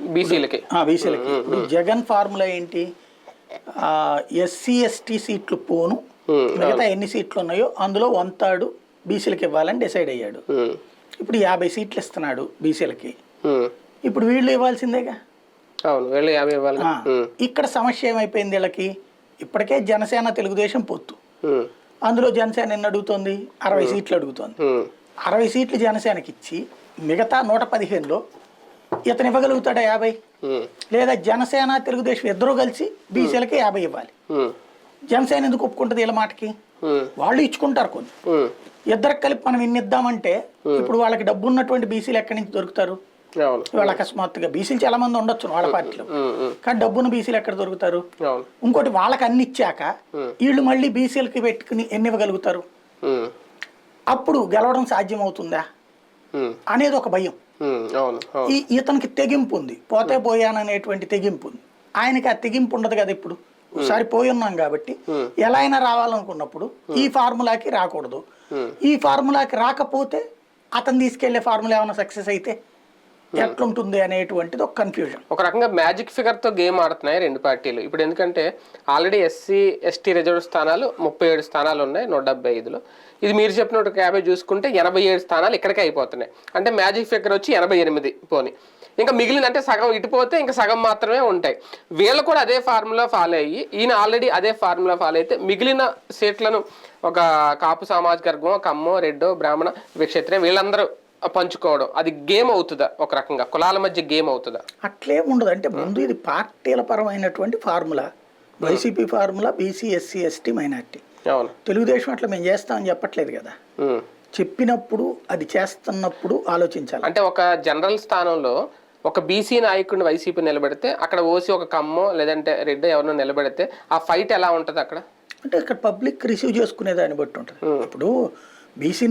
బీసీలకి. జగన్ ఫార్ములా ఏంటి? SC ST సీట్లు పోను మిగతా ఎన్ని సీట్లు ఉన్నాయో అందులో వన్ థర్డ్ బీసీలకి ఇవ్వాలని డిసైడ్ అయ్యాడు. ఇప్పుడు యాభై సీట్లు ఇస్తున్నాడు బీసీలకి. ఇప్పుడు వీళ్ళు ఇవ్వాల్సిందేగా? అవును వీళ్ళు యాభై ఇవ్వాలి. ఆ, ఇక్కడ సమస్య ఏమైపోయింది వీళ్ళకి? ఇప్పటికే జనసేన తెలుగుదేశం పొత్తు. అందులో జనసేన ఎన్ని అడుగుతోంది? అరవై సీట్లు అడుగుతోంది. అరవై సీట్లు జనసేనకి ఇచ్చి మిగతా నూట పదిహేనులో ఇతను ఇవ్వగలుగుతాడా యాభై? లేదా జనసేన తెలుగుదేశం ఇద్దరూ కలిసి బీసీలకి యాభై ఇవ్వాలి. జనసేన ఎందుకు ఒప్పుకుంటుంది వీళ్ళ మాటకి? వాళ్ళు ఇచ్చుకుంటారు కొన్ని. ఇద్దరికి కలిపి మనం ఇన్ని ఇద్దామంటే ఇప్పుడు వాళ్ళకి డబ్బు ఉన్నటువంటి బీసీలు ఎక్కడి నుంచి దొరుకుతారు? వాళ్ళ అకస్మాత్తుగా బీసీలు చాలా మంది ఉండొచ్చు వాళ్ళ పార్టీలో. కానీ డబ్బున్న బీసీలు ఎక్కడ దొరుకుతారు? ఇంకోటి వాళ్ళకి అన్ని ఇచ్చాక వీళ్ళు మళ్ళీ బీసీలకి పెట్టుకుని ఎన్ని ఇవ్వగలుగుతారు? అప్పుడు గెలవడం సాధ్యం అవుతుందా అనేది ఒక భయం. ఈ ఇతనికి తెగింపు ఉంది. పోతే పోయాననేటువంటి తెగింపు ఉంది. ఆయనకి ఆ తెగింపు ఉండదు కదా ఇప్పుడు. ఒకసారి పోయి ఉన్నాం కాబట్టి ఎలా అయినా రావాలనుకున్నప్పుడు ఈ ఫార్ములాకి రాకూడదు. ఈ ఫార్ములాకి రాకపోతే అతను తీసుకెళ్ళే ఫార్ములా ఏమైనా సక్సెస్ అయితే ఎట్లుంటుంది అనేటువంటిది ఒక కన్ఫ్యూజన్ ఒక రకంగా మ్యాజిక్ ఫిగర్తో గేమ్ ఆడుతున్నాయి రెండు పార్టీలు. ఇప్పుడు ఎందుకంటే ఆల్రెడీ ఎస్సీ ఎస్టీ రిజర్వ్ స్థానాలు ముప్పై ఏడు స్థానాలు ఉన్నాయి నూట డెబ్బై ఐదులో. ఇది మీరు చెప్పినట్టు యాభై చూసుకుంటే ఎనభై ఏడు స్థానాలు ఇక్కడికే అయిపోతున్నాయి. అంటే మ్యాజిక్ ఫిగర్ వచ్చి ఎనభై ఎనిమిది పోని. ఇంకా మిగిలిన అంటే సగం ఇటుపోతే ఇంకా సగం మాత్రమే ఉంటాయి. వీళ్ళు కూడా అదే ఫార్ములా ఫాలో అయ్యి ఈయన ఆల్రెడీ అదే ఫార్ములా ఫాలో అయితే మిగిలిన సీట్లను ఒక కాపు సామాజిక వర్గం ఒక అమ్మో రెడ్డో బ్రాహ్మణ విక్షత్రియ వీళ్ళందరూ పంచుకోవడం. అది గేమ్ అవుతుందా ఒక రకంగా? కులాల మధ్య గేమ్ అవుతుందా? అట్లే ఉండదు. అంటే ముందు ఇది పార్టీల పరమైనటువంటి formula. YCP formula BC SC ST minority. అవును. తెలుగుదేశం అట్లా మేము చేస్తామని చెప్పట్లేదు కదా. చెప్పినప్పుడు అది చేస్తున్నప్పుడు ఆలోచించాలి. అంటే ఒక జనరల్ స్థానంలో ఒక బీసీ నాయకుడిని వైసీపీ నిలబెడితే అక్కడ ఓసీ ఒక కమ్మో లేదంటే రెడ్డో ఎవరినో నిలబెడితే ఆ ఫైట్ ఎలా ఉంటుంది అక్కడ? అంటే ఇక్కడ పబ్లిక్ రిసీవ్ చేసుకునే దాన్ని బట్టి ఉంటుంది. ఇప్పుడు బీసీ